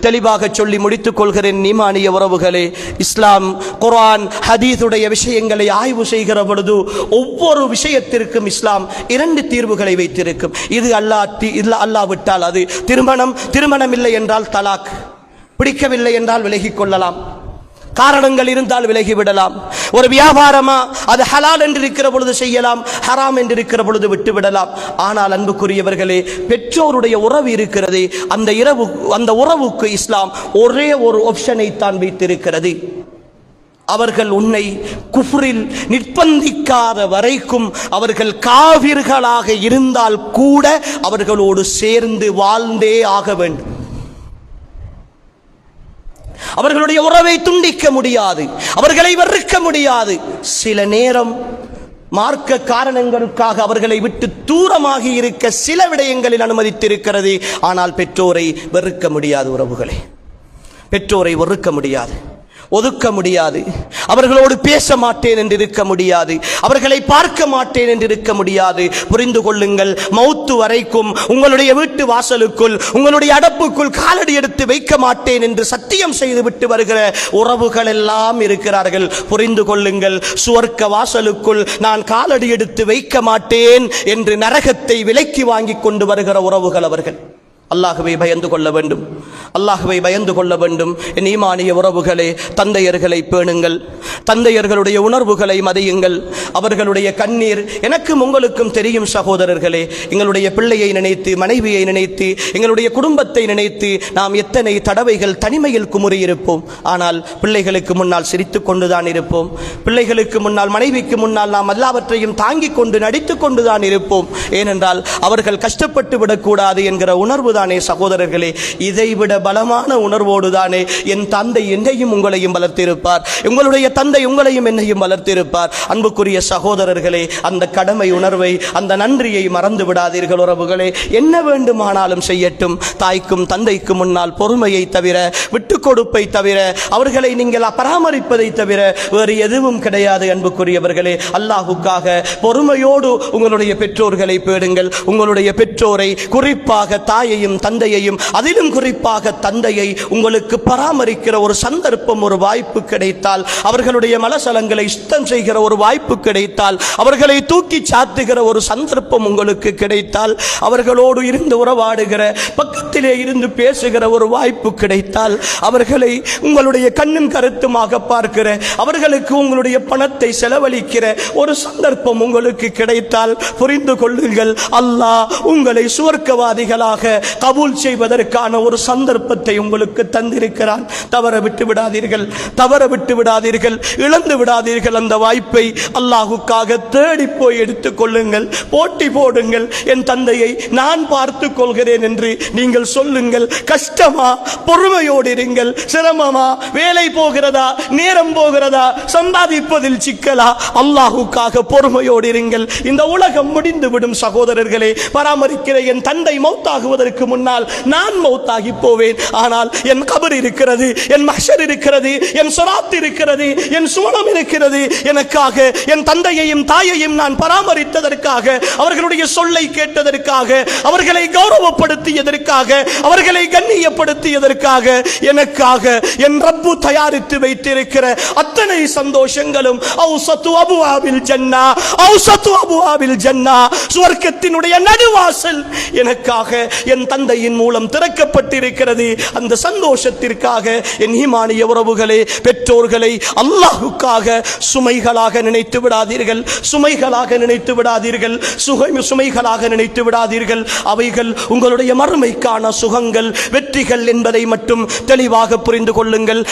தெளிவாக சொல்லி முடித்துக் கொள்கிறேன் நீமானிய உறவுகளே. இஸ்லாம் குரான் ஹதீஸுடைய விஷயங்களை ஆய்வு செய்கிற பொழுது ஒவ்வொரு விஷயத்திற்கும் இஸ்லாம் இரண்டு தீர்வுகளை வைத்திருக்கும். இது அல்லா அல்லா விட்டால் அது திருமணம் திருமணம் இல்லை என்றால் தலாக். பிடிக்கவில்லை என்றால் விலகிக் கொள்ளலாம். காரணங்கள் இருந்தால் விலகி விடலாம் ஒரு வியாபாரமா அது ஹலால் என்று இருக்கிற பொழுது செய்யலாம் ஹராம் என்று இருக்கிற பொழுது விட்டு விடலாம் ஆனால் அன்புக்குரியவர்களே பெற்றோருடைய உறவு இருக்கிறது. அந்த இரவு அந்த உறவுக்கு இஸ்லாம் ஒரே ஒரு ஆப்ஷனை தான் வைத்திருக்கிறது. அவர்கள் உன்னை குஃப்ரில் நிர்பந்திக்காத வரைக்கும் அவர்கள் காவிர்களாக இருந்தால் கூட அவர்களோடு சேர்ந்து வாழ்ந்தே ஆக வேண்டும். அவர்களுடைய உறவை துண்டிக்க முடியாது அவர்களை வெறுக்க முடியாது. சில நேரம் மார்க்க காரணங்களுக்காக அவர்களை விட்டு தூரமாகி இருக்க சில விடயங்களில் அனுமதித்திருக்கிறது. ஆனால் பெற்றோரை வெறுக்க முடியாது உறவுகளே. பெற்றோரை வெறுக்க முடியாது. ஒதுக்க முடியாது. அவர்களோடு பேச மாட்டேன் என்று இருக்க முடியாது. அவர்களை பார்க்க மாட்டேன் என்று இருக்க முடியாது. புரிந்து கொள்ளுங்கள் மௌத்து வரைக்கும் உங்களுடைய வீட்டு வாசலுக்குள் உங்களுடைய அடப்புக்குள் காலடி எடுத்து வைக்க மாட்டேன் என்று சத்தியம் செய்து விட்டு வருகிற உறவுகள் எல்லாம் இருக்கிறார்கள். புரிந்து கொள்ளுங்கள் சுவர்க்க வாசலுக்குள் நான் காலடி எடுத்து வைக்க மாட்டேன் என்று நரகத்தை விலைக்கு வாங்கி கொண்டு வருகிற உறவுகள் அவர்கள். அல்லாஹுவை பயந்து கொள்ள வேண்டும். அல்லாஹுவை பயந்து கொள்ள வேண்டும். என் ஈமானிய உறவுகளே தந்தையர்களை பேணுங்கள். தந்தையர்களுடைய உணர்வுகளை மதியுங்கள். அவர்களுடைய கண்ணீர் எனக்கும் உங்களுக்கும் தெரியும் சகோதரர்களே. எங்களுடைய பிள்ளையை நினைத்து மனைவியை நினைத்து எங்களுடைய குடும்பத்தை நினைத்து நாம் எத்தனை தடவைகள் தனிமையில் குமுறியிருப்போம். ஆனால் பிள்ளைகளுக்கு முன்னால் சிரித்து கொண்டுதான் இருப்போம். பிள்ளைகளுக்கு முன்னால் மனைவிக்கு முன்னால் நாம் எல்லாவற்றையும் தாங்கிக் கொண்டு நடித்துக் கொண்டுதான் இருப்போம். ஏனென்றால் அவர்கள் கஷ்டப்பட்டு விடக்கூடாது என்கிற உணர்வு தானே சகோதரர்களே. இதைவிட பலமான உணர்வோடு தானே என் தந்தை என்னையும் உங்களையும் வளர்த்திருப்பார். உங்களுடைய தந்தை உங்களையும் என்னையும் வளர்த்திருப்பார். அன்புக்குரிய சகோதரர்களே அந்த கடமை உணர்வை அந்த நன்றியை மறந்து விடாதீர்கள் உறவுகளே. என்ன வேண்டுமானாலும் செய்யட்டும். தாய்க்கும் தந்தைக்கும் முன்னால் பொறுமையை தவிர விட்டு கொடுப்பை தவிர அவர்களை நீங்கள் பராமரிப்பதை தவிர வேறு எதுவும் கிடையாது அன்புக்குரியவர்களே. அல்லாஹுக்காக பொறுமையோடு உங்களுடைய பெற்றோர்களை பேடுங்கள் உங்களுடைய பெற்றோரை குறிப்பாக தாயையும் தந்தையையும் அதிலும் குறிப்பாக தந்தையை உங்களுக்கு பராமரிக்கிற ஒரு சந்தர்ப்பம் ஒரு வாய்ப்பு கிடைத்தால் அவர்களுடைய மலசலங்களை இஷ்டம் செய்கிற ஒரு வாய்ப்பு கிடைத்தால் அவர்களை தூக்கி சாத்துகிற ஒரு சந்தர்ப்பம் உங்களுக்கு கிடைத்தால் அவர்களோடு இருந்து உறவாடுகிற பக்கத்திலே இருந்து பேசுகிற ஒரு வாய்ப்பு கிடைத்தால் அவர்களை உங்களுடைய கண்ணும் கருத்துமாக பார்க்கிற அவர்களுக்கு உங்களுடைய பணத்தை செலவழிக்கிற ஒரு சந்தர்ப்பம் உங்களுக்கு கிடைத்தால் புரிந்து கொள்ளுங்கள் அல்லாஹ் உங்களை சுவர்க்கவாதிகளாக கபூல் செய்வதற்கான ஒரு சந்தர்ப்பத்தை உங்களுக்கு தந்திருக்கிறான். தவற விட்டு விடாதீர்கள் தவற விட்டு விடாதீர்கள் இழந்து விடாதீர்கள் அந்த வாய்ப்பை அல்லாஹ் அல்லாஹுக்காக தேடி போய் எடுத்துக் கொள்ளுங்கள் போட்டி போடுங்கள். என் தந்தையை நான் பார்த்துக் கொள்கிறேன் என்று நீங்கள் சொல்லுங்கள். கஷ்டமா? பொறுமையோடு இருங்கள். சிரமமா? வேலை போகிறதா? நேரம் போகிறதா? சம்பாதிப்பதில் சிக்கலா? அல்லாஹுக்காக பொறுமையோடு இருங்கள். இந்த உலகம் முடிந்து விடும் சகோதரர்களே பராமரிக்கிற என் தந்தை மௌத்தாகுவதற்கு முன்னால் நான் மௌத்தாகி போவேன். ஆனால் என் கபர் இருக்கிறது என் மஷர் இருக்கிறது என் சொராத் இருக்கிறது என் சுவனம் இருக்கிறது. எனக்காக என் தந்தையையும் தாயையும் நான் பராமரித்ததற்காக அவர்களுடைய சொல்லை கேட்டதற்காக அவர்களை கௌரவப்படுத்தியதற்காக அவர்களை கண்ணியப்படுத்தியதற்காக எனக்காக என் ரப்பு தயாரித்து வைத்திருக்கிற அத்தனை சந்தோஷங்களும் ஔசத்து அபுவாவில் ஜன்னா ஔசத்து அபுவாவில் ஜன்னா சுவர்க்கத்தினுடைய நடுவாசல் எனக்காக என் தந்தையின் மூலம் திறக்கப்பட்டிருக்கிறது. அந்த சந்தோஷத்திற்காக என் ஈமானிய உறவுகளே பெற்றோர்களை அல்லாஹுக்காக சுமைகளாக நினைத்து விட விடாதீர்கள். சுமைகளாக நினைத்து விடாதீர்கள். சுகை சுமைகளாக நினைத்து விடாதீர்கள். அவைகள் உங்களுடைய மறுமைக்கான சுகங்கள் வெற்றிகள் என்பதை மட்டும் தெளிவாக புரிந்து கொள்ளுங்கள்.